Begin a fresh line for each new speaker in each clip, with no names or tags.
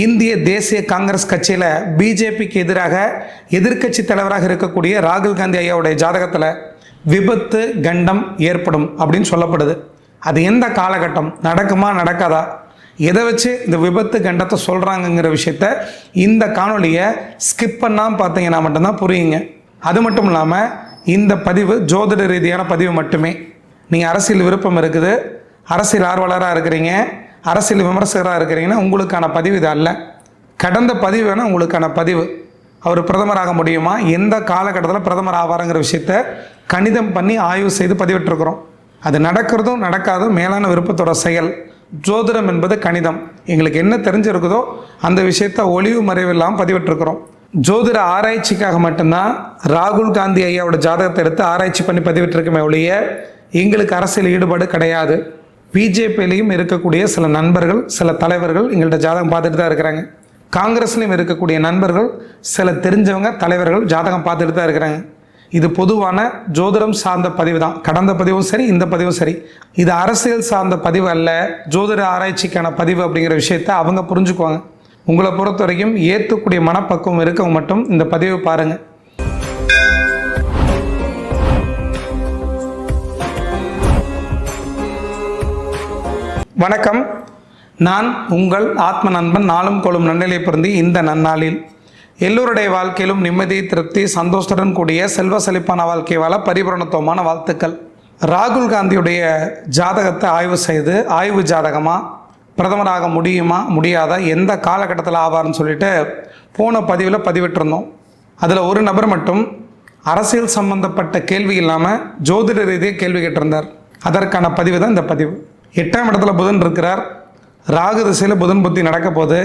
இந்திய தேசிய காங்கிரஸ் கட்சியில் பிஜேபிக்கு எதிராக எதிர்க்கட்சி தலைவராக இருக்கக்கூடிய ராகுல் காந்தி ஐயாவுடைய ஜாதகத்தில் விபத்து கண்டம் ஏற்படும் அப்படின்னு சொல்லப்படுது. அது எந்த காலகட்டம்? நடக்குமா நடக்காதா? எதை வச்சு இந்த விபத்து கண்டத்தை சொல்கிறாங்கங்கிற விஷயத்த இந்த காணொலியை ஸ்கிப் பண்ணாமல் பார்த்தீங்கன்னா மட்டும்தான் புரியுங்க. அது மட்டும் இல்லாமல் இந்த பதிவு ஜோதிட ரீதியான பதிவு மட்டுமே. நீங்கள் அரசியல் விருப்பம் இருக்குது. அரசியல் ஆர்வலராக இருக்கிறீங்க. அரசியல் விமர்சகராக இருக்கிறீங்கன்னா உங்களுக்கான பதிவு இது அல்ல. கடந்த பதிவு வேணால் உங்களுக்கான பதிவு. அவர் பிரதமராக முடியுமா? எந்த காலகட்டத்தில் பிரதமர் ஆவாருங்கிற விஷயத்த கணிதம் பண்ணி ஆய்வு செய்து பதிவிட்டிருக்கிறோம். அது நடக்கிறதும் நடக்காதும் மேலான விருப்பத்தோட செயல். ஜோதிடம் என்பது கணிதம். எங்களுக்கு என்ன தெரிஞ்சிருக்குதோ அந்த விஷயத்த ஒளிவு மறைவில்லாமல் பதிவிட்டிருக்கிறோம். ஜோதிட ஆராய்ச்சிக்காக மட்டும்தான் ராகுல் காந்தி ஐயாவோட ஜாதகத்தை எடுத்து ஆராய்ச்சி பண்ணி பதிவிட்டிருக்கமே ஒழிய எங்களுக்கு அரசியல் ஈடுபாடு கிடையாது. பிஜேபியிலையும் இருக்கக்கூடிய சில நண்பர்கள் சில தலைவர்கள் எங்கள்கிட்ட ஜாதகம் பார்த்துட்டு தான் இருக்கிறாங்க. காங்கிரஸ்லையும் இருக்கக்கூடிய நண்பர்கள் சில தெரிஞ்சவங்க தலைவர்கள் ஜாதகம் பார்த்துட்டு தான் இருக்கிறாங்க. இது பொதுவான ஜோதிடம் சார்ந்த பதிவு தான். கடந்த பதிவும் சரி இந்த பதிவும் சரி. இது அரசியல் சார்ந்த பதிவு அல்ல ஜோதிட ஆராய்ச்சிக்கான பதிவு அப்படிங்கிற விஷயத்த அவங்க புரிஞ்சுக்குவாங்க. உங்களை பொறுத்த வரைக்கும் ஏற்றக்கூடிய மனப்பக்குவம் இருக்கவங்க மட்டும் இந்த பதிவை பாருங்கள் வணக்கம். நான் உங்கள் ஆத்ம நண்பன் நாளும் கொள்ளும் நன்னிலை பிறந்து இந்த நன்னாளில். எல்லோருடைய வாழ்க்கையிலும் நிம்மதி திருப்தி சந்தோஷத்துடன் கூடிய செல்வ செழிப்பான வாழ்க்கை வாழ பரிபூரணத்துவமான வாழ்த்துக்கள். ராகுல் காந்தியுடைய ஜாதகத்தை ஆய்வு செய்து ஆய்வு ஜாதகமாக பிரதமராக முடியுமா முடியாதா எந்த காலகட்டத்தில் ஆவார்னு சொல்லிட்டு போன பதிவில் பதிவிட்டிருந்தோம். அதில் ஒரு நபர் மட்டும் அரசியல் சம்பந்தப்பட்ட கேள்வி இல்லாமல் ஜோதிட ரீதியாக கேள்வி கேட்டிருந்தார். அதற்கான பதிவு தான் இந்த பதிவு. எட்டாம் இடத்துல புதன் இருக்கிறார். ராகு திசையில் புதன் புத்தி நடக்க போது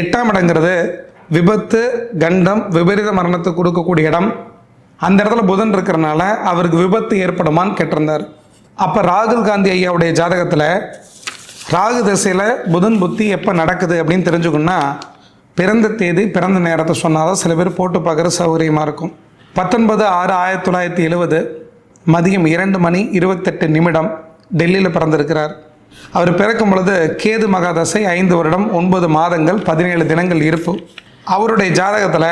எட்டாம் இடங்கிறது விபத்து கண்டம் விபரீத மரணத்துக்கு கொடுக்கக்கூடிய இடம். அந்த இடத்துல புதன் இருக்கிறனால அவருக்கு விபத்து ஏற்படுமான்னு கேட்டிருந்தார். அப்போ ராகுல் காந்தி ஐயாவுடைய ஜாதகத்தில் ராகு திசையில் புதன் புத்தி எப்போ நடக்குது அப்படின்னு தெரிஞ்சுக்கணுன்னா பிறந்த தேதி பிறந்த நேரத்தை சொன்னால்தான் சில பேர் போட்டு பார்க்குற சௌகரியமாக இருக்கும். பத்தொன்பது ஆறு ஆயிரத்தி தொள்ளாயிரத்தி எழுபது மதியம் இரண்டு மணி இருபத்தெட்டு நிமிடம். டெல்லியில் பிறந்திருக்கிறார். அவர் பிறக்கும் பொழுது கேது மகாதசை ஐந்து வருடம் ஒன்பது மாதங்கள் பதினேழு தினங்கள் இருப்பு. அவருடைய ஜாதகத்தில்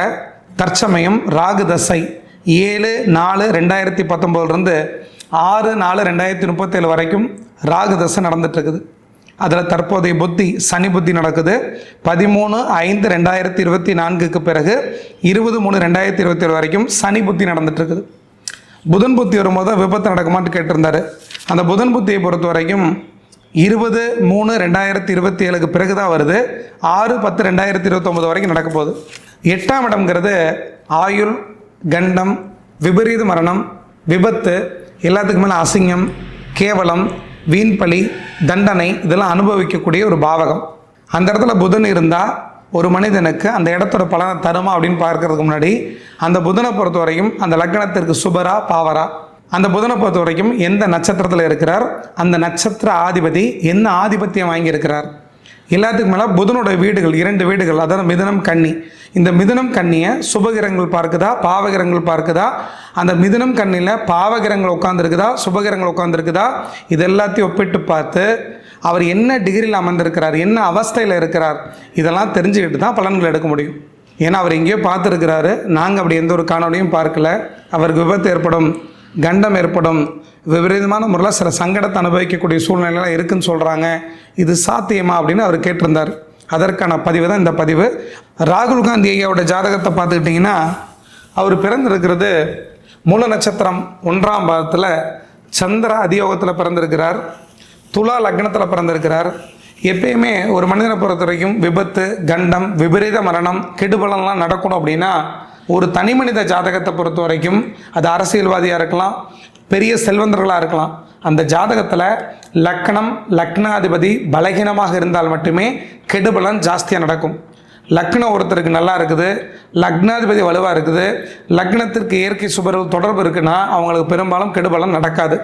தற்சமயம் ராகு தசை ஏழு நாலு ரெண்டாயிரத்தி பத்தொம்போதுலேருந்து ஆறு நாலு ரெண்டாயிரத்தி முப்பத்தேழு வரைக்கும் ராகு தசை நடந்துட்டுருக்குது. அதில் தற்போதைய புத்தி சனி புத்தி நடக்குது. பதிமூணு ஐந்து ரெண்டாயிரத்தி இருபத்தி நான்குக்கு பிறகு இருபது மூணு ரெண்டாயிரத்தி இருபத்தி ஏழு வரைக்கும் சனி புத்தி நடந்துட்டுருக்குது. புதன் புத்தி வரும்போது விபத்து நடக்குமான்னு கேட்டிருந்தாரு. அந்த புதன் புத்தியை பொறுத்த வரைக்கும் இருபது மூணு ரெண்டாயிரத்தி இருபத்தி ஏழுக்கு பிறகு தான் வருது. ஆறு பத்து ரெண்டாயிரத்தி இருபத்தொம்போது வரைக்கும் நடக்க போகுது. எட்டாம் இடம்ங்கிறது ஆயுள் கண்டம் விபரீத மரணம் விபத்து எல்லாத்துக்கு மேலே அசிங்கம் கேவலம் வீண்பழி தண்டனை இதெல்லாம் அனுபவிக்கக்கூடிய ஒரு பாவகம். அந்த இடத்துல புதன் இருந்தால் ஒரு மனிதனுக்கு அந்த இடத்தோட பலனை தருமா அப்படின்னு பார்க்கறதுக்கு முன்னாடி அந்த புதனை பொறுத்த வரைக்கும் அந்த லக்னத்திற்கு சுபரா பாவரா? அந்த புதனை பொறுத்த வரைக்கும் எந்த நட்சத்திரத்தில் இருக்கிறார்? அந்த நட்சத்திர ஆதிபதி என்ன ஆதிபத்தியம் வாங்கியிருக்கிறார்? எல்லாத்துக்கும் மேலே புதனோட வீடுகள் இரண்டு வீடுகள் அதாவது மிதுனம் கண்ணி இந்த மிதுனம் கண்ணியை சுபகிரங்கள் பார்க்குதா? பாவகிரங்கள் பார்க்குதா? அந்த மிதுனம் கண்ணியில் பாவகிரங்கள் உட்காந்துருக்குதா சுபகிரங்கள் உட்காந்துருக்குதா இது எல்லாத்தையும் ஒப்பிட்டு பார்த்து அவர் என்ன டிகிரியில் அமர்ந்திருக்கிறார் என்ன அவஸ்தையில் இருக்கிறார் இதெல்லாம் தெரிஞ்சுக்கிட்டு தான் பலன்கள் எடுக்க முடியும். ஏன்னா அவர் எங்கேயோ பார்த்துருக்கிறாரு. நாங்கள் அப்படி எந்த ஒரு காணொலியும் பார்க்கல. அவருக்கு விபத்து ஏற்படும் கண்டம் ஏற்படும் விபரீதமான முறையில் சில சங்கடத்தை அனுபவிக்கக்கூடிய சூழ்நிலைலாம் இருக்குன்னு சொல்கிறாங்க இது சாத்தியமா அப்படின்னு அவர் கேட்டிருந்தார். அதற்கான பதிவு தான் இந்த பதிவு. ராகுல் காந்தி ஐயாவோட ஜாதகத்தை பார்த்துக்கிட்டிங்கன்னா அவர் பிறந்திருக்கிறது மூல நட்சத்திரம் ஒன்றாம் பாதத்தில் சந்திர அதியோகத்தில் பிறந்திருக்கிறார். துலா லக்னத்தில் பிறந்திருக்கிறார். எப்பயுமே ஒரு மனிதனை பொறுத்த வரைக்கும் விபத்து கண்டம் விபரீத மரணம் கெடுபலன்லாம் நடக்கணும் அப்படின்னா ஒரு தனி மனித ஜாதகத்தை பொறுத்த வரைக்கும் அது அரசியல்வாதியாக இருக்கலாம் பெரிய செல்வந்தர்களாக இருக்கலாம். அந்த ஜாதகத்தில் லக்னம் லக்னாதிபதி பலகீனமாக இருந்தால் மட்டுமே கெடுபலன் ஜாஸ்தியாக நடக்கும். லக்னம் ஒருத்தருக்கு நல்லா இருக்குது லக்னாதிபதி வலுவாக இருக்குது லக்னத்திற்கு இயற்கை சுபர்கள் தொடர்பு இருக்குன்னா அவங்களுக்கு பெரும்பாலும் கெடுபலன் நடக்காது.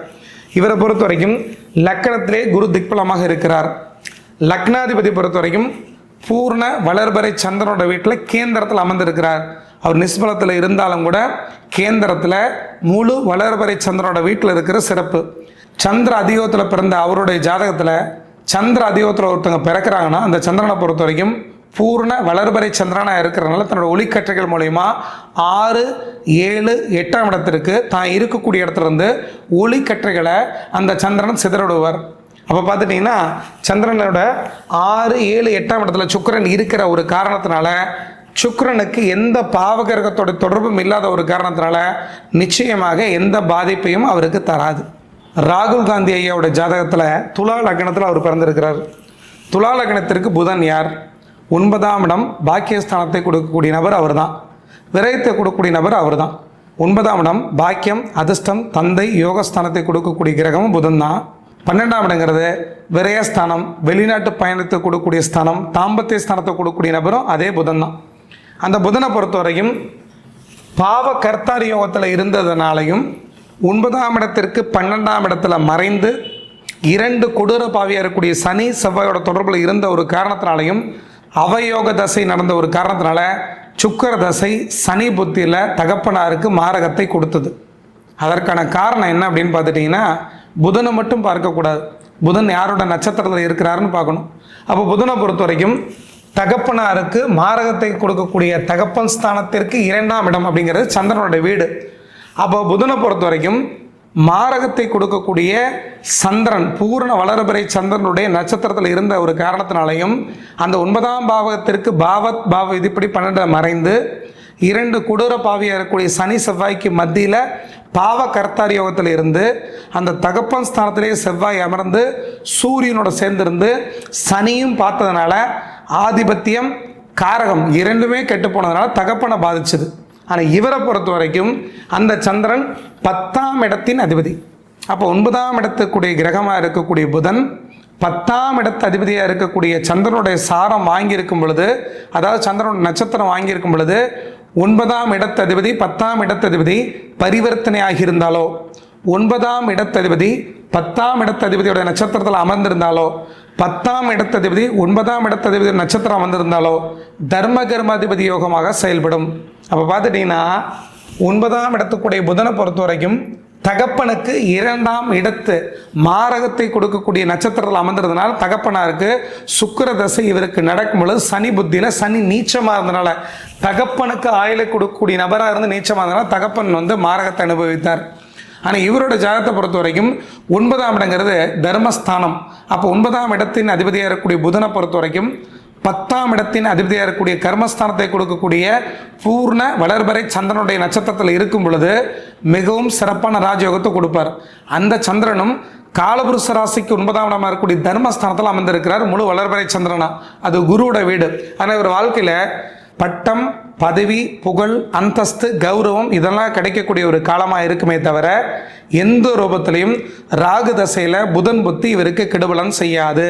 இவரை பொறுத்த வரைக்கும் லக்கணத்திலே குரு திக்பலமாக இருக்கிறார். லக்னாதிபதி பொறுத்த வரைக்கும் பூர்ண வளர்பறை சந்திரனோட வீட்டில் கேந்திரத்தில் அமர்ந்திருக்கிறார். அவர் நிஸ்பலத்தில் இருந்தாலும் கூட கேந்திரத்தில் முழு வளர்பறை சந்திரனோட வீட்டில் இருக்கிற சிறப்பு. சந்திர அதியோகத்தில் பிறந்த அவருடைய ஜாதகத்தில் சந்திர அதியோகத்தில் ஒருத்தவங்க பிறக்கிறாங்கன்னா அந்த சந்திரனை பொறுத்த வரைக்கும் பூர்ண வளர்பறை சந்திரனாக இருக்கிறனால தன்னோட ஒளிக்கற்றைகள் மூலயமா ஆறு ஏழு எட்டாம் இடத்திற்கு தான் இருக்கக்கூடிய இடத்துலேருந்து ஒளிக்கற்றைகளை அந்த சந்திரன் சிதறடுவார். அப்போ பார்த்துட்டிங்கன்னா சந்திரனோட ஆறு ஏழு எட்டாம் இடத்துல சுக்கரன் இருக்கிற ஒரு காரணத்தினால சுக்கரனுக்கு எந்த பாவகிரகத்தோட தொடர்பும் இல்லாத ஒரு காரணத்தினால நிச்சயமாக எந்த பாதிப்பையும் அவருக்கு தராது. ராகுல் காந்தி ஐயாவோட ஜாதகத்தில் துலா லக்னத்தில் அவர் பிறந்திருக்கிறார். துலா லக்னத்திற்கு புதன் யார்? ஒன்பதாம் இடம் பாக்கியஸ்தானத்தை கொடுக்கக்கூடிய நபர் அவர் தான் விரயத்தை கொடுக்கக்கூடிய நபர் அவர் தான் ஒன்பதாம் இடம் பாக்கியம் அதிர்ஷ்டம் தந்தை யோகஸ்தானத்தை கொடுக்கக்கூடிய கிரகமும் புதன் தான் பன்னெண்டாம் இடங்கிறது விரயஸ்தானம் வெளிநாட்டு பயணத்தை கொடுக்கக்கூடிய ஸ்தானம் தாம்பத்திய ஸ்தானத்தை கொடுக்கக்கூடிய நபரும் அதே புதன் தான் அந்த புதனை பொறுத்த வரைக்கும் பாவ கர்த்தாரி யோகத்தில் இருந்ததுனாலையும் ஒன்பதாம் இடத்திற்கு பன்னெண்டாம் இடத்துல மறைந்து இரண்டு கொடூர பாவியாக இருக்கக்கூடிய சனி செவ்வாயோட தொடர்பில் இருந்த ஒரு காரணத்தினாலையும் அவயோக தசை நடந்த ஒரு காரணத்தினால சுக்கர தசை சனி புத்தியில் தகப்பனாருக்கு மாரகத்தை கொடுத்தது. அதற்கான காரணம் என்ன அப்படின்னு பார்த்துட்டிங்கன்னா புதனை மட்டும் பார்க்கக்கூடாது புதன் யாரோட நட்சத்திரத்தில் இருக்கிறாருன்னு பார்க்கணும். அப்போ புதனை பொறுத்த வரைக்கும் தகப்பனாருக்கு மாரகத்தை கொடுக்கக்கூடிய தகப்பன் ஸ்தானத்திற்கு இரண்டாம் இடம் அப்படிங்கிறது சந்திரனோட வீடு. அப்போ புதனை பொறுத்த வரைக்கும் மாரகத்தை கொடுக்கக்கூடிய சந்திரன் பூர்ண வளர்பிறை சந்திரனுடைய நட்சத்திரத்தில் இருந்த ஒரு காரணத்தினாலையும் அந்த ஒன்பதாம் பாவகத்திற்கு பாவத் பாவ இதுப்படி பன்னெண்டு மறைந்து இரண்டு கொடூர பாவியாக இருக்கக்கூடிய சனி செவ்வாய்க்கு மத்தியில் பாவ கர்த்தார் யோகத்தில் இருந்து அந்த தகப்பன் ஸ்தானத்திலேயே செவ்வாய் அமர்ந்து சூரியனோட சேர்ந்திருந்து சனியும் பார்த்ததுனால ஆதிபத்தியம் காரகம் இரண்டுமே கெட்டு போனதுனால தகப்பனை பாதிச்சுது. ஆனால் இவரை பொறுத்த வரைக்கும் அந்த சந்திரன் பத்தாம் இடத்தின் அதிபதி. அப்போ ஒன்பதாம் இடத்துக்குரிய கிரகமாக இருக்கக்கூடிய புதன் பத்தாம் இடத்து அதிபதியாக இருக்கக்கூடிய சந்திரனுடைய சாரம் வாங்கியிருக்கும் பொழுது அதாவது சந்திரனுடைய நட்சத்திரம் வாங்கியிருக்கும் பொழுது ஒன்பதாம் இடத்து அதிபதி பத்தாம் இடத்ததிபதி பரிவர்த்தனை ஆகியிருந்தாலோ ஒன்பதாம் இடத்ததிபதி பத்தாம் இடத்ததிபதியோட நட்சத்திரத்தில் அமர்ந்திருந்தாலோ பத்தாம் இடத்ததிபதி ஒன்பதாம் இடத்ததிபதி நட்சத்திரம் அமர்ந்திருந்தாலோ தர்ம கர்மாதிபதி யோகமாக செயல்படும். அப்போ பார்த்துட்டிங்கன்னா ஒன்பதாம் இடத்துக்குடைய புதனை பொறுத்த வரைக்கும் தகப்பனுக்கு இரண்டாம் இடத்து மாரகத்தை கொடுக்கக்கூடிய நட்சத்திரத்தில் அமர்ந்ததுனால தகப்பனாருக்கு சுக்கர தசை இவருக்கு நடக்கும் பொழுது சனி புத்தியில் சனி நீச்சமாக இருந்தனால தகப்பனுக்கு ஆயுளை கொடுக்கக்கூடிய நபராக இருந்து நீச்சமாக இருந்தனால தகப்பன் வந்து மாரகத்தை அனுபவித்தார். ஆனால் இவரோட ஜாதகத்தை பொறுத்த வரைக்கும் ஒன்பதாம் இடங்கிறது தர்மஸ்தானம். அப்போ ஒன்பதாம் இடத்தின் அதிபதியாக இருக்கக்கூடிய புதனை பொறுத்த வரைக்கும் பத்தாம் இடத்தின் அதிபதியாக இருக்கக்கூடிய கர்மஸ்தானத்தை கொடுக்கக்கூடிய பூர்ண வளர்பறை சந்திரனுடைய நட்சத்திரத்தில் இருக்கும் பொழுது மிகவும் சிறப்பான ராஜயோகத்தை கொடுப்பார். அந்த சந்திரனும் காலபுருஷ ராசிக்கு ஒன்பதாம் இடமாக இருக்கக்கூடிய தர்மஸ்தானத்தில் அமர்ந்திருக்கிறார். முழு வளர்பறை சந்திரனா. அது குருவோட வீடு. ஆனால் இவர் வாழ்க்கையில் பட்டம் பதவி புகழ் அந்தஸ்து கௌரவம் இதெல்லாம் கிடைக்கக்கூடிய ஒரு காலமாக இருக்குமே தவிர எந்த ரூபத்திலையும் ராகு தசையில் புதன் புத்தி இவருக்கு கெடுபலன் செய்யாது.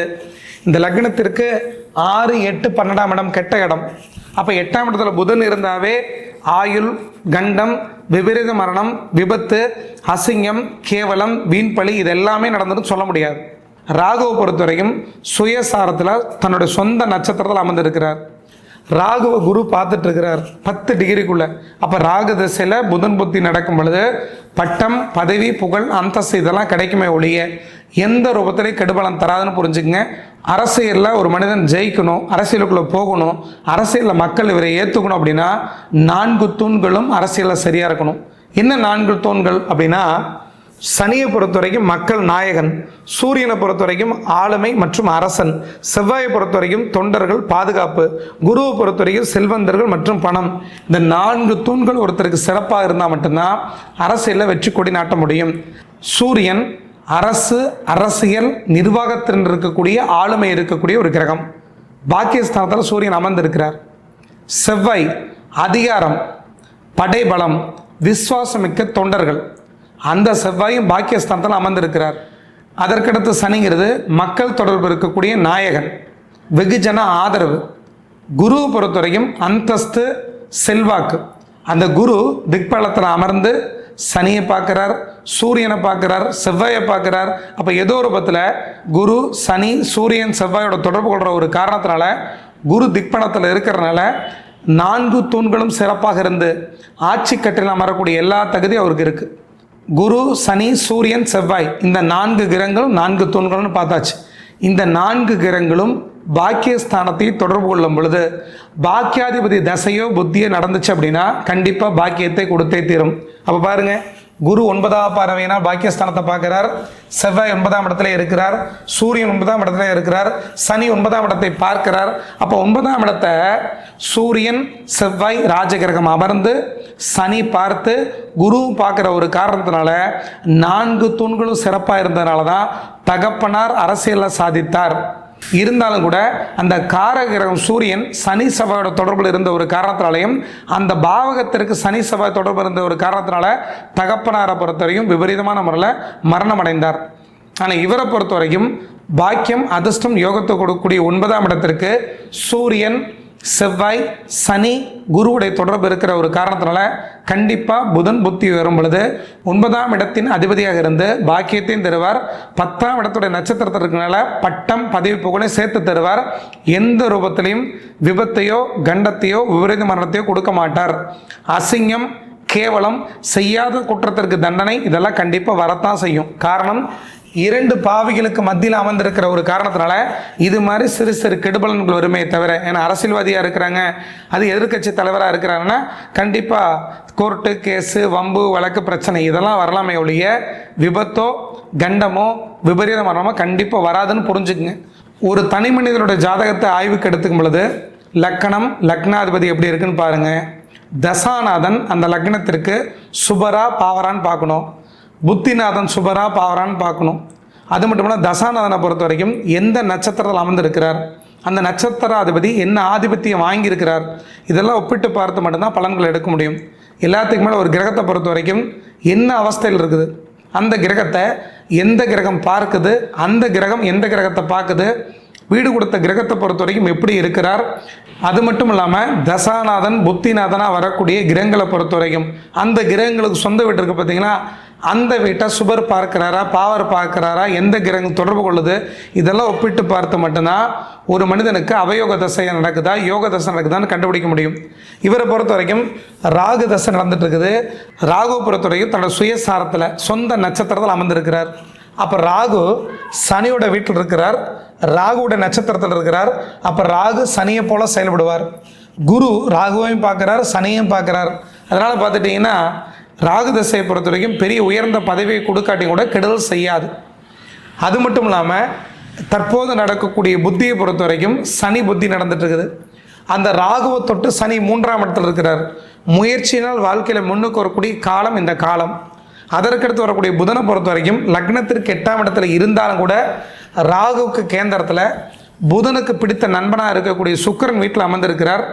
இந்த லக்னத்திற்கு ஆறு எட்டு பன்னெண்டாம் இடம் கெட்ட இடம். அப்போ எட்டாம் இடத்துல புதன் இருந்தாவே ஆயுள் கண்டம் விபரீத மரணம் விபத்து அசிங்கம் கேவலம் வீண்பழி இது எல்லாமே நடந்ததுன்னு சொல்ல முடியாது. ராகுவை பொறுத்தவரைக்கும் சுயசாரத்தில் தன்னுடைய சொந்த நட்சத்திரத்தில் அமர்ந்திருக்கிறார். ராகுவ குரு பார்த்துட்டு இருக்கிறார் பத்து டிகிரிக்குள்ள. அப்போ ராகு திசையில் புதன் புத்தி நடக்கும் பொழுது பட்டம் பதவி புகழ் அந்தஸ்து இதெல்லாம் கிடைக்குமே ஒழிய எந்த ரூபத்திலையும் கெடுபலம் தராதுன்னு புரிஞ்சுக்கங்க. அரசியலில் ஒரு மனிதன் ஜெயிக்கணும் அரசியலுக்குள்ளே போகணும் அரசியலில் மக்கள் இவரை ஏற்றுக்கணும் அப்படின்னா நான்கு தூண்களும் அரசியலில் சரியாக இருக்கணும். என்ன நான்கு தூண்கள் அப்படின்னா சனியை பொறுத்த வரைக்கும் மக்கள் நாயகன் சூரியனை பொறுத்த வரைக்கும் ஆளுமை மற்றும் அரசன் செவ்வாயை பொறுத்த வரைக்கும் தொண்டர்கள் பாதுகாப்பு குருவை பொறுத்த வரைக்கும் செல்வந்தர்கள் மற்றும் பணம். இந்த நான்கு தூண்கள் ஒருத்தருக்கு சிறப்பாக இருந்தால் மட்டும்தான் அரசியலில் வெற்றி கொடி நாட்ட முடியும். சூரியன் அரசு அரசியல் நிர்வாகத்தின் இருக்கக்கூடிய ஆளுமை இருக்கக்கூடிய ஒரு கிரகம். பாக்கியஸ்தானத்தில் சூரியன் அமர்ந்திருக்கிறார். செவ்வாய் அதிகாரம் படைபலம் விஸ்வாசமிக்க தொண்டர்கள். அந்த செவ்வாயும் பாக்கியஸ்தானத்தில் அமர்ந்திருக்கிறார். அதற்கடுத்து சனிங்கிறது மக்கள் தொடர்பு இருக்கக்கூடிய நாயகன். வெகுஜன ஆதரவு. குரு பொறுத்தவரைக்கும் அந்தஸ்து செல்வாக்கு. அந்த குரு திக்பலத்தில் அமர்ந்து சனியை பார்க்குறார் சூரியனை பார்க்குறார் செவ்வாயை பார்க்குறார். அப்போ ஏதோ ஒரு பத்தில் குரு சனி சூரியன் செவ்வாயோட தொடர்பு கொள்கிற ஒரு காரணத்தினால குரு திக்பலத்தில் இருக்கிறனால நான்கு தூண்களும் சிறப்பாக இருந்து ஆட்சி கட்டில் அமரக்கூடிய எல்லா தகுதியும் அவருக்கு இருக்குது குரு சனி சூரியன் செவ்வாய் இந்த நான்கு கிரகங்களும் நான்கு தூண்கள்னு பார்த்தாச்சு. இந்த நான்கு கிரகங்களும் பாக்கியஸ்தானத்தை தொடர்பு கொள்ளும் பொழுது பாக்கியாதிபதி தசையோ புத்தியோ நடந்துச்சு அப்படின்னா கண்டிப்பாக பாக்கியத்தை கொடுத்தே தீரும். அப்போ பாருங்கள் குரு ஒன்பதாம் பார்வையினா பாக்கியஸ்தானத்தை பார்க்கிறார். செவ்வாய் ஒன்பதாம் இடத்துல இருக்கிறார். சூரியன் ஒன்பதாம் இடத்துல இருக்கிறார். சனி ஒன்பதாம் இடத்தை பார்க்கிறார். அப்போ ஒன்பதாம் இடத்தை சூரியன் செவ்வாய் ராஜகிரகம் அமர்ந்து சனி பார்த்து குரு பார்க்குற ஒரு காரணத்தினால நான்கு தூண்களும் சிறப்பாக இருந்ததுனால தான் தகப்பனார் அரசியலில் சாதித்தார். இருந்தாலும் கூட அந்த காரகிரகம் சூரியன் சனி செவ்வாயோட தொடர்பில் இருந்த ஒரு காரணத்தினாலையும் அந்த பாவகத்திற்கு சனி செவ்வாய் தொடர்பு இருந்த ஒரு காரணத்தினால தகப்பனாரை பொறுத்தவரையும் விபரீதமான முறையில் மரணம் அடைந்தார் ஆனால் இவரை பொறுத்த வரைக்கும் பாக்கியம் அதிர்ஷ்டம் யோகத்தை கொடுக்கக்கூடிய ஒன்பதாம் இடத்திற்கு சூரியன் செவ்வாய் சனி குருவுடைய தொடர்பு இருக்கிற ஒரு காரணத்தினால கண்டிப்பாக புதன் புத்தி வரும் பொழுது ஒன்பதாம் இடத்தின் அதிபதியாக இருந்து பாக்கியத்தையும் தருவார். பத்தாம் இடத்துடைய நட்சத்திரத்தில் இருக்கிறனால பட்டம் பதவி புகழையும் சேர்த்து தருவார். எந்த ரூபத்திலையும் விபத்தையோ கண்டத்தையோ விபரீத மரணத்தையோ கொடுக்க மாட்டார். அசிங்கம் கேவலம் செய்யாத குற்றத்திற்கு தண்டனை இதெல்லாம் கண்டிப்பாக வரத்தான் செய்யும். காரணம் இரண்டு பாவிகளுக்கு மத்தியில் அமர்ந்திருக்கிற ஒரு காரணத்தினால இது மாதிரி சிறு சிறு கெடுபலன்கள் வருமே தவிர ஏன்னா அரசியல்வாதியாக இருக்கிறாங்க அது எதிர்க்கட்சி தலைவராக இருக்கிறாங்கன்னா கண்டிப்பாக கோர்ட்டு கேஸு வம்பு வழக்கு பிரச்சனை இதெல்லாம் வரலாமே ஒழிய விபத்தோ கண்டமோ விபரீத மரணமோ கண்டிப்பாக வராதுன்னு புரிஞ்சுக்குங்க. ஒரு தனி மனிதனுடைய ஜாதகத்தை ஆய்வுக்கு எடுத்துக்கும் பொழுது லக்கணம் லக்னாதிபதி எப்படி இருக்குன்னு பாருங்கள் தசாநாதன் அந்த லக்னத்திற்கு சுபரா பாவரான்னு பார்க்கணும். புத்திநாதன் சுபரா பாவரான்னு பார்க்கணும். அது மட்டும் இல்லாமல் தசாநாதனை பொறுத்த வரைக்கும் எந்த நட்சத்திரத்தில் அமர்ந்திருக்கிறார்? அந்த நட்சத்திராதிபதி என்ன ஆதிபத்தியம் வாங்கியிருக்கிறார்? இதெல்லாம் ஒப்பிட்டு பார்த்து மட்டும்தான் பலன்கள் எடுக்க முடியும். எல்லாத்துக்கு மேலே ஒரு கிரகத்தை பொறுத்த வரைக்கும் என்ன அவஸ்தையில் இருக்குது? அந்த கிரகத்தை எந்த கிரகம் பார்க்குது? அந்த கிரகம் எந்த கிரகத்தை பார்க்குது? வீடு கொடுத்த கிரகத்தை பொறுத்த வரைக்கும் எப்படி இருக்கிறார்? அது மட்டும் இல்லாமல் தசாநாதன் புத்திநாதனாக வரக்கூடிய கிரகங்களை பொறுத்த வரைக்கும் அந்த கிரகங்களுக்கு சொந்த வீட்டிருக்கு பார்த்தீங்கன்னா அந்த வீட்டை சுபர் பார்க்குறாரா பாவர் பார்க்குறாரா எந்த கிரகம் தொடர்பு கொள்ளுது இதெல்லாம் ஒப்பிட்டு பார்த்து மட்டும்தான் ஒரு மனிதனுக்கு அவயோக தசை நடக்குதா யோக தசை நடக்குதான்னு கண்டுபிடிக்க முடியும். இவரை பொறுத்த வரைக்கும் ராகு தசை நடந்துட்டு இருக்குது. ராகு பொறுத்த வரைக்கும் தன்னோட சுயசாரத்தில் சொந்த நட்சத்திரத்தில் அமர்ந்திருக்கிறார். அப்போ ராகு சனியோட வீட்டில் இருக்கிறார். ராகுவோட நட்சத்திரத்தில் இருக்கிறார். அப்போ ராகு சனியை போல் செயல்படுவார். குரு ராகுவையும் பார்க்குறார் சனியையும் பார்க்குறார். அதனால் பார்த்துட்டிங்கன்னா ராகு தசையை பொறுத்த வரைக்கும் பெரிய உயர்ந்த பதவியை கொடுக்காட்டி கூட கெடுதல் செய்யாது. அது மட்டும் இல்லாமல் தற்போது நடக்கக்கூடிய புத்தியை பொறுத்த வரைக்கும் சனி புத்தி நடந்துட்டு இருக்குது அந்த ராகுவை தொட்டு சனி மூன்றாம் இடத்துல இருக்கிறார். முயற்சியினால் வாழ்க்கையில் முன்னுக்கு வரக்கூடிய காலம் இந்த காலம். அதற்கடுத்து வரக்கூடிய புதனை பொறுத்த வரைக்கும் லக்னத்திற்கு எட்டாம் இடத்துல இருந்தாலும் கூட ராகுவுக்கு கேந்திரத்தில் புதனுக்கு பிடித்த நண்பனாக இருக்கக்கூடிய சுக்கிரன் வீட்டில் அமர்ந்திருக்கிறார்.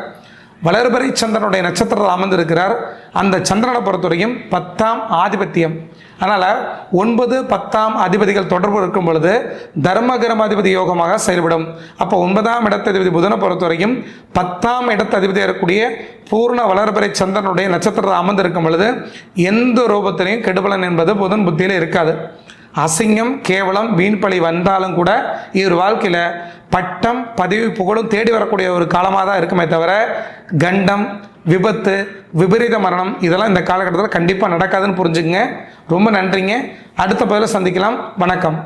வளர்பறை சந்திரனுடைய நட்சத்திரத்தில் அமர்ந்திருக்கிறார். அந்த சந்திரனை பொறுத்த வரைக்கும் பத்தாம் ஆதிபத்தியம். அதனால் ஒன்பது பத்தாம் அதிபதிகள் தொடர்பு இருக்கும் பொழுது தர்மகரமாதிபதி யோகமாக செயல்படும். அப்போ ஒன்பதாம் இடத்ததிபதி புதனை பொறுத்த வரைக்கும் பத்தாம் இடத்ததிபதியாக இருக்கக்கூடிய பூர்ண வளர்பறை சந்திரனுடைய நட்சத்திரத்தில் அமர்ந்திருக்கும் பொழுது எந்த ரூபத்திலையும் கெடுபலன் என்பது புதன் புத்தியில் இருக்காது. அசிங்கம் கேவலம் வீண்பழி வந்தாலும் கூட இவர் வாழ்க்கையில் பட்டம் பதவி புகழும் தேடி வரக்கூடிய ஒரு காலமாக தான் இருக்குமே தவிர கண்டம் விபத்து விபரீத மரணம் இதெல்லாம் இந்த காலகட்டத்தில் கண்டிப்பாக நடக்காதுன்னு புரிஞ்சுக்குங்க. ரொம்ப நன்றிங்க. அடுத்த பதிவில் சந்திக்கலாம். வணக்கம்.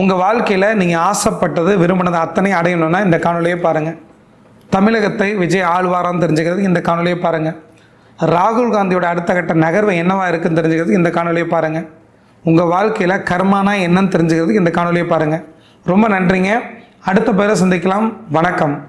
உங்கள் வாழ்க்கையில் நீங்கள் ஆசைப்பட்டது விரும்பினது அத்தனை அடையணும்னா இந்த காணொலியை பாருங்கள் தமிழகத்தை விஜய் ஆழ்வாரான்னு தெரிஞ்சுக்கிறதுக்கு இந்த காணொலியை பாருங்கள் ராகுல் காந்தியோட அடுத்த கட்ட நகர்வு என்னவாக இருக்குதுன்னு தெரிஞ்சுக்கிறதுக்கு இந்த காணொலியை பாருங்கள் உங்கள் வாழ்க்கையில் கர்மானா என்னன்னு தெரிஞ்சுக்கிறதுக்கு இந்த காணொலியை பாருங்கள் ரொம்ப நன்றிங்க. அடுத்த பேரை சந்திக்கலாம். வணக்கம்.